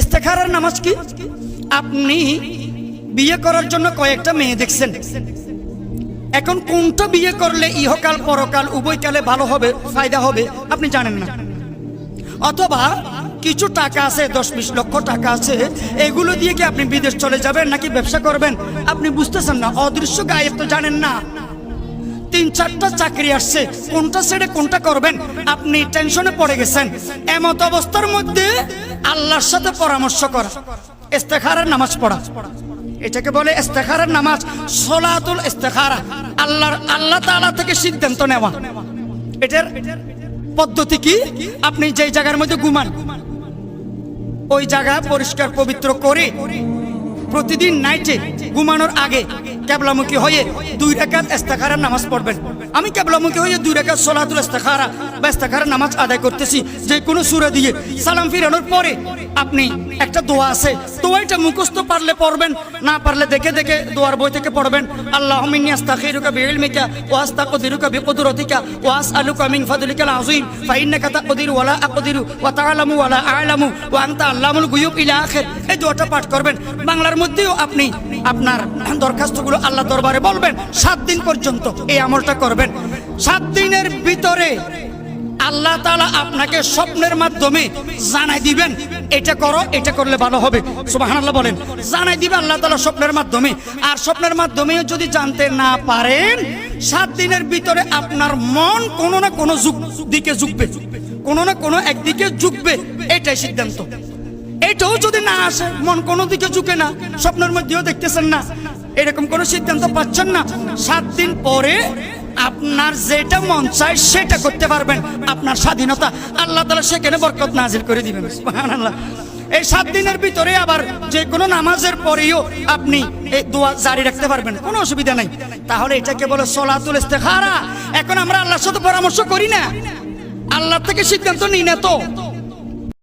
ইস্তেখারার নামাজ কি? আপনি বিয়ে করার জন্য কয়েকটা মেয়ে দেখছেন। এখন কোনটা বিয়ে করলে ইহকাল, পরকাল উভয়কালে ভালো হবে, ফায়দা হবে, আপনি জানেন না। অথবা কিছু টাকা আছে, দশ বিশ লক্ষ টাকা আছে, এগুলো দিয়ে কি আপনি বিদেশ চলে যাবেন নাকি ব্যবসা করবেন? আপনি বুঝতেছেন না, অদৃশ্য গায়েব তো জানেন না। তিন চারটা চাকরি আসছে, কোনটা ছেড়ে কোনটা করবেন? আপনি টেনশনে পড়ে গেছেন। এমত অবস্থার মধ্যে আল্লাহর সাথে পরামর্শ করা। ইস্তেখারের নামাজ পড়া। এটাকে বলে ইস্তেখারের নামাজ, সোলাতুল ইস্তেখারা। আল্লাহর, আল্লাহ তাআলা থেকে সিদ্ধান্ত নেওয়া। এটার পদ্ধতি কি? আপনি যেই জায়গার মধ্যে ঘুমান, ওই জায়গা পরিষ্কার, পবিত্র করে প্রতিদিন নাইটে ঘুমানোর আগে ক্যাবলামুখী হয়ে দুই রেখাত এস্তাখারা নামাজ পড়বেন। আমি ক্যাবলামুখী হয়ে দুই রেখাত সোলাতুল এস্তাখারা বা এস্তাখারা নামাজ আদায় করতেছি। যে কোনো সুরা দিয়ে সালাম ফিরানোর পরে আপনি একটা দোয়া আছে। দোয়াইটা মুখস্থ পারলে পড়বেন, না পারলে দেখে দেখে দোয়ার বই থেকে পড়বেন। আল্লাহ আস্তাখিরুকা বিইলমিকা ওয়া আস্তাকদিরুকা বিকুদরতিকা ওয়া আসআলুকা মিন ফাদলিকাল আযীম। ফাইন্নাকা তাকদিরু ওয়া লা আকদিরু ওয়া তাআলামু ওয়া লা আ'লামু ওয়া আনতা আল্লামুল গুয়ুব ইলা আখির। এই দোয়াটা পাঠ করবেন। বাংলার মধ্যেও আপনি আপনার দরখাস্তগুলো আল্লাহ দরবারে বলবেন। সাত দিন পর্যন্ত এই আমলটা করবেন। সাত দিনের ভিতরে আল্লাহ তাআলা আপনাকে স্বপ্নের মাধ্যমে জানাই দিবেন। এটা করো, এটা করলে ভালো হবে। সুবহানাল্লাহ বলেন। জানাই দিবে আল্লাহ তাআলা স্বপ্নের মাধ্যমে। আর স্বপ্নের মাধ্যমেও যদি জানতে না পারেন, সাত দিনের ভিতরে আপনার মন কোনো না কোনো দিকে ঝুঁকবে। কোনো না কোনো একদিকে ঝুঁকবে। এটাই সিদ্ধান্ত। এটাও যদি না আসে, মন কোনো দিকে ঝুঁকে না, স্বপ্নের মধ্যেও দেখতেছেন না, এরকম কোনো সিদ্ধান্ত পাচ্ছেন না, সাত দিন পরে আপনার যেটা মন চায় সেটা করতে পারবেন। আপনার স্বাধীনতা আল্লাহ তালা সেখানে বরকত নাজির করে দিবেন। আল্লাহ এই সাত দিনের ভিতরে আবার যে কোনো নামাজের পরেও আপনি এই দোয়া জারি রাখতে পারবেন। কোনো অসুবিধা নাই। তাহলে এটাকে বলে সলাতুল ইস্তেখারা। এখন আমরা আল্লাহর সাথে পরামর্শ করি না। আল্লাহ থেকে সিদ্ধান্ত নিই না তো।